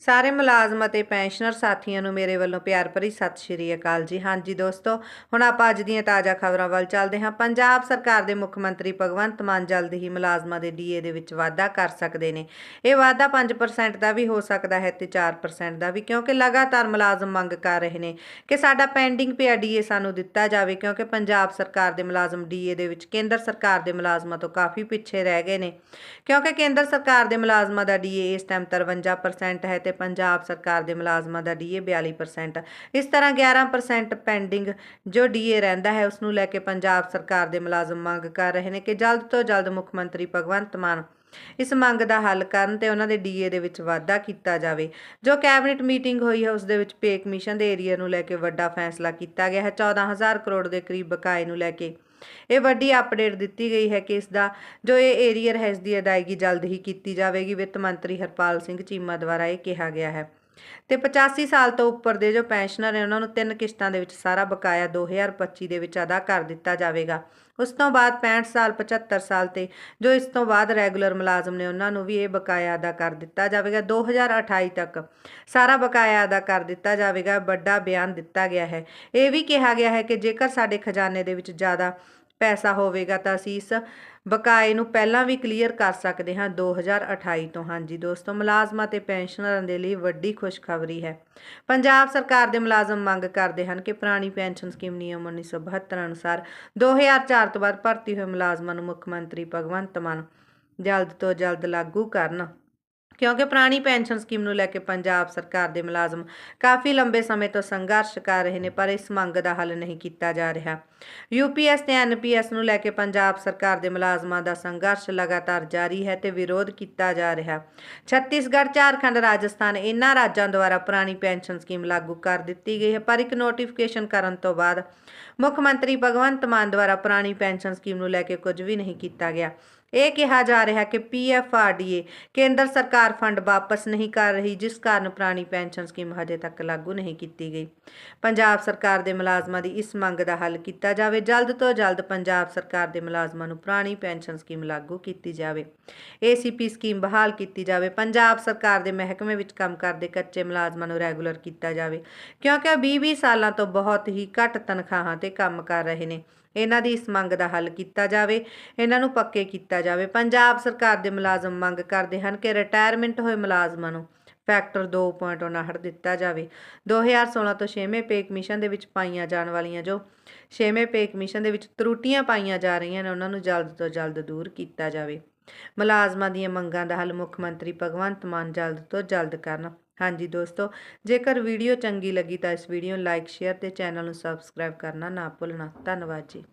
ਸਾਰੇ ਮੁਲਾਜ਼ਮ ਅਤੇ ਪੈਨਸ਼ਨਰ ਸਾਥੀਆਂ ਨੂੰ ਮੇਰੇ ਵੱਲੋਂ ਪਿਆਰ ਭਰੀ ਸਤਿ ਸ਼੍ਰੀ ਅਕਾਲ ਜੀ। ਹਾਂਜੀ ਦੋਸਤੋ, ਹੁਣ ਆਪਾਂ ਅੱਜ ਦੀਆਂ ਤਾਜ਼ਾ ਖਬਰਾਂ ਵੱਲ ਚੱਲਦੇ ਹਾਂ। ਪੰਜਾਬ ਸਰਕਾਰ ਦੇ ਮੁੱਖ ਮੰਤਰੀ ਭਗਵੰਤ ਮਾਨ ਜਲਦ ਹੀ ਮੁਲਾਜ਼ਮਾਂ ਦੇ ਡੀਏ ਦੇ ਵਿੱਚ ਵਾਧਾ ਕਰ ਸਕਦੇ ਨੇ। ਇਹ ਵਾਧਾ 5% ਦਾ ਵੀ ਹੋ ਸਕਦਾ ਹੈ ਤੇ 4% ਦਾ ਵੀ, ਕਿਉਂਕਿ ਲਗਾਤਾਰ ਮੁਲਾਜ਼ਮ ਮੰਗ ਕਰ ਰਹੇ ਨੇ ਕਿ ਸਾਡਾ ਪੈਂਡਿੰਗ ਪਿਆ ਡੀਏ ਸਾਨੂੰ ਦਿੱਤਾ ਜਾਵੇ, ਕਿਉਂਕਿ ਪੰਜਾਬ ਸਰਕਾਰ ਦੇ ਮੁਲਾਜ਼ਮ ਡੀਏ ਦੇ ਵਿੱਚ ਕੇਂਦਰ ਸਰਕਾਰ ਦੇ ਮੁਲਾਜ਼ਮਾਂ ਤੋਂ ਕਾਫੀ ਪਿੱਛੇ ਰਹਿ ਗਏ ਨੇ। ਕਿਉਂਕਿ ਕੇਂਦਰ ਸਰਕਾਰ ਦੇ ਮੁਲਾਜ਼ਮਾਂ ਦਾ ਡੀਏ ਇਸ ਟਾਈਮ 53% ਹੈ ਤੇ ਪੰਜਾਬ ਸਰਕਾਰ ਦੇ ਮੁਲਾਜ਼ਮਾਂ ਦਾ ਡੀਏ 42% ਇਸ ਤਰ੍ਹਾਂ 11% ਪੈਂਡਿੰਗ ਜੋ ਡੀਏ ਰਹਿੰਦਾ ਹੈ ਉਸ ਨੂੰ ਲੈ ਕੇ ਪੰਜਾਬ ਸਰਕਾਰ ਦੇ ਮੁਲਾਜ਼ਮ ਮੰਗ ਕਰ ਰਹੇ ਨੇ ਕਿ ਜਲਦ ਤੋਂ ਜਲਦ ਮੁੱਖ ਮੰਤਰੀ ਭਗਵੰਤ ਮਾਨ ਇਸ ਮੰਗ ਦਾ ਹੱਲ ਕਰਨ ਤੇ ਉਹਨਾਂ ਦੇ ਡੀਏ ਦੇ ਵਿੱਚ ਵਾਧਾ ਕੀਤਾ ਜਾਵੇ। ਜੋ ਕੈਬਨਿਟ ਮੀਟਿੰਗ ਹੋਈ ਹੈ, ਉਸ ਦੇ ਵਿੱਚ ਪੇ ਕਮਿਸ਼ਨ ਦੇ ਏਰੀਆ ਨੂੰ ਲੈ ਕੇ ਵੱਡਾ ਫੈਸਲਾ ਕੀਤਾ ਗਿਆ ਹੈ। 14000 ਕਰੋੜ ਦੇ ਕਰੀਬ ਬਕਾਏ ਨੂੰ ਲੈ ਕੇ ਇਹ ਵੱਡੀ ਅਪਡੇਟ ਦਿੱਤੀ ਗਈ ਹੈ ਕਿ ਇਸ ਦਾ ਜੋ ਇਹ ਏਰੀਅਰ ਹੈ ਇਸ ਦੀ ਅਦਾਇਗੀ ਜਲਦ ਹੀ ਕੀਤੀ ਜਾਵੇਗੀ, ਵਿੱਤ ਮੰਤਰੀ ਹਰਪਾਲ ਸਿੰਘ ਚੀਮਾ ਦੁਆਰਾ ਇਹ ਕਿਹਾ ਗਿਆ ਹੈ। ਤੇ 85 ਸਾਲ ਤੋਂ ਉੱਪਰ ਦੇ ਜੋ ਪੈਨਸ਼ਨਰ ਨੇ, ਉਹਨਾਂ ਨੂੰ ਤਿੰਨ ਕਿਸ਼ਤਾਂ ਦੇ ਵਿੱਚ ਸਾਰਾ ਬਕਾਇਆ 2025 ਦੇ ਵਿੱਚ ਅਦਾ ਕਰ ਦਿੱਤਾ ਜਾਵੇਗਾ। ਉਸ ਤੋਂ ਬਾਅਦ 65 ਸਾਲ 75 ਸਾਲ ਤੇ ਜੋ ਇਸ ਤੋਂ ਬਾਅਦ ਰੈਗੂਲਰ ਮੁਲਾਜ਼ਮ ਨੇ, ਉਹਨਾਂ ਨੂੰ ਵੀ ਇਹ ਬਕਾਇਆ ਅਦਾ ਕਰ ਦਿੱਤਾ ਜਾਵੇਗਾ। 2028 ਤੱਕ ਸਾਰਾ ਬਕਾਇਆ ਅਦਾ ਕਰ ਦਿੱਤਾ ਜਾਵੇਗਾ, ਵੱਡਾ ਬਿਆਨ ਦਿੱਤਾ ਗਿਆ ਹੈ। ਇਹ ਵੀ ਕਿਹਾ ਗਿਆ ਹੈ ਕਿ ਜੇਕਰ ਸਾਡੇ ਖਜ਼ਾਨੇ ਦੇ ਵਿੱਚ ਜ਼ਿਆਦਾ ਪੈਸਾ ਹੋਵੇਗਾ ਤਾਂ ਅਸੀਂ ਇਸ ਬਕਾਏ ਨੂੰ ਪਹਿਲਾਂ ਵੀ ਕਲੀਅਰ ਕਰ ਸਕਦੇ ਹਾਂ 2028 ਤੋਂ। ਹਾਂਜੀ ਦੋਸਤੋ, ਮੁਲਾਜ਼ਮਾਂ ਤੇ ਪੈਨਸ਼ਨਰਾਂ ਦੇ ਲਈ ਵੱਡੀ ਖੁਸ਼ਖਬਰੀ ਹੈ। ਪੰਜਾਬ ਸਰਕਾਰ ਦੇ ਮੁਲਾਜ਼ਮ ਮੰਗ ਕਰਦੇ ਹਨ ਕਿ ਪੁਰਾਣੀ ਪੈਨਸ਼ਨ ਸਕੀਮ ਨਿਯਮ 1972 ਅਨੁਸਾਰ 2004 ਤੋਂ ਬਾਅਦ ਭਰਤੀ ਹੋਏ ਮੁਲਾਜ਼ਮਾਂ ਨੂੰ ਮੁੱਖ ਮੰਤਰੀ ਭਗਵੰਤ ਮਾਨ ਜਲਦ ਤੋਂ ਜਲਦ ਲਾਗੂ ਕਰਨ। ਕਿਉਂਕਿ ਪੁਰਾਣੀ ਪੈਨਸ਼ਨ ਸਕੀਮ ਨੂੰ ਲੈ ਕੇ ਪੰਜਾਬ ਸਰਕਾਰ ਦੇ ਮੁਲਾਜ਼ਮ ਕਾਫੀ ਲੰਬੇ ਸਮੇਂ ਤੋਂ ਸੰਘਰਸ਼ ਕਰ ਰਹੇ ਨੇ, ਪਰ ਇਸ ਮੰਗ ਦਾ ਹੱਲ ਨਹੀਂ ਕੀਤਾ ਜਾ ਰਿਹਾ। ਯੂਪੀਐਸ ਤੇ ਐਨਪੀਐਸ ਨੂੰ ਲੈ ਕੇ ਪੰਜਾਬ ਸਰਕਾਰ ਦੇ ਮੁਲਾਜ਼ਮਾਂ ਦਾ ਸੰਘਰਸ਼ ਲਗਾਤਾਰ ਜਾਰੀ ਹੈ ਤੇ ਵਿਰੋਧ ਕੀਤਾ ਜਾ ਰਿਹਾ। ਛੱਤੀਸਗੜ੍ਹ, ਝਾਰਖੰਡ, ਰਾਜਸਥਾਨ ਇਹਨਾਂ ਰਾਜਾਂ ਦੁਆਰਾ ਪੁਰਾਣੀ ਪੈਨਸ਼ਨ ਸਕੀਮ ਲਾਗੂ ਕਰ ਦਿੱਤੀ ਗਈ ਹੈ, ਪਰ ਇੱਕ ਨੋਟੀਫਿਕੇਸ਼ਨ ਕਰਨ ਤੋਂ ਬਾਅਦ ਮੁੱਖ ਮੰਤਰੀ ਭਗਵੰਤ ਮਾਨ ਦੁਆਰਾ ਪੁਰਾਣੀ ਪੈਨਸ਼ਨ ਸਕੀਮ ਨੂੰ ਲੈ ਕੇ ਕੁਝ ਵੀ ਨਹੀਂ ਕੀਤਾ ਗਿਆ। ਇਹ ਕਿਹਾ ਜਾ ਰਿਹਾ ਕਿ ਪੀਐਫਆਰਡੀਏ ਕੇਂਦਰ ਸਰਕਾਰ ਫੰਡ ਵਾਪਸ ਨਹੀਂ ਕਰ ਰਹੀ, ਜਿਸ ਕਾਰਨ ਪੁਰਾਣੀ ਪੈਨਸ਼ਨ ਸਕੀਮ ਹਜੇ ਤੱਕ ਲਾਗੂ ਨਹੀਂ ਕੀਤੀ ਗਈ। ਪੰਜਾਬ ਸਰਕਾਰ ਦੇ ਮੁਲਾਜ਼ਮਾਂ ਦੀ ਇਸ ਮੰਗ ਦਾ ਹੱਲ ਕੀਤਾ ਜਾਵੇ। ਜਲਦ ਤੋਂ ਜਲਦ ਪੰਜਾਬ ਸਰਕਾਰ ਦੇ ਮੁਲਾਜ਼ਮਾਂ ਨੂੰ ਪੁਰਾਣੀ ਪੈਨਸ਼ਨ ਸਕੀਮ ਲਾਗੂ ਕੀਤੀ ਜਾਵੇ। ਏਸੀਪੀ ਸਕੀਮ ਬਹਾਲ ਕੀਤੀ ਜਾਵੇ। ਪੰਜਾਬ ਸਰਕਾਰ ਦੇ ਮਹਿਕਮੇ ਵਿੱਚ ਕੰਮ ਕਰਦੇ ਕੱਚੇ ਮੁਲਾਜ਼ਮਾਂ ਨੂੰ ਰੈਗੂਲਰ ਕੀਤਾ ਜਾਵੇ, ਕਿਉਂਕਿ 20-20 ਸਾਲਾਂ ਤੋਂ ਬਹੁਤ ਹੀ ਘੱਟ ਤਨਖਾਹਾਂ ਤੇ ਕੰਮ ਕਰ ਰਹੇ ਨੇ। ਇਹਨਾਂ ਦੀ ਇਸ ਮੰਗ ਦਾ ਹੱਲ ਕੀਤਾ ਜਾਵੇ, ਇਹਨਾਂ ਨੂੰ ਪੱਕੇ ਕੀਤਾ ਜਾਵੇ। ਪੰਜਾਬ ਸਰਕਾਰ ਦੇ ਮੁਲਾਜ਼ਮ ਮੰਗ ਕਰਦੇ ਹਨ ਕਿ ਰਿਟਾਇਰਮੈਂਟ ਹੋਏ ਮੁਲਾਜ਼ਮਾਂ ਨੂੰ ਫੈਕਟਰ 2.59 ਦਿੱਤਾ ਜਾਵੇ। 2016 ਤੋਂ 6ਵੇਂ ਪੇ ਕਮਿਸ਼ਨ ਦੇ ਵਿੱਚ ਪਾਈਆਂ ਜਾਣ ਵਾਲੀਆਂ ਜੋ 6ਵੇਂ ਪੇ ਕਮਿਸ਼ਨ ਦੇ ਵਿੱਚ ਤਰੁੱਟੀਆਂ ਪਾਈਆਂ ਜਾ ਰਹੀਆਂ ਨੇ, ਉਹਨਾਂ ਨੂੰ ਜਲਦ ਤੋਂ ਜਲਦ ਦੂਰ ਕੀਤਾ ਜਾਵੇ। ਮੁਲਾਜ਼ਮਾਂ ਦੀਆਂ ਮੰਗਾਂ ਦਾ ਹੱਲ ਮੁੱਖ ਮੰਤਰੀ ਭਗਵੰਤ ਮਾਨ ਜਲਦ ਤੋਂ ਜਲਦ ਕਰਨ ਹਾਂਜੀ ਦੋਸਤੋ, ਜੇਕਰ ਵੀਡੀਓ ਚੰਗੀ ਲੱਗੀ ਤਾਂ ਇਸ ਵੀਡੀਓ ਨੂੰ ਲਾਈਕ, ਸ਼ੇਅਰ ਤੇ ਚੈਨਲ ਨੂੰ ਸਬਸਕ੍ਰਾਈਬ ਕਰਨਾ ਨਾ ਭੁੱਲਣਾ। ਧੰਨਵਾਦ ਜੀ।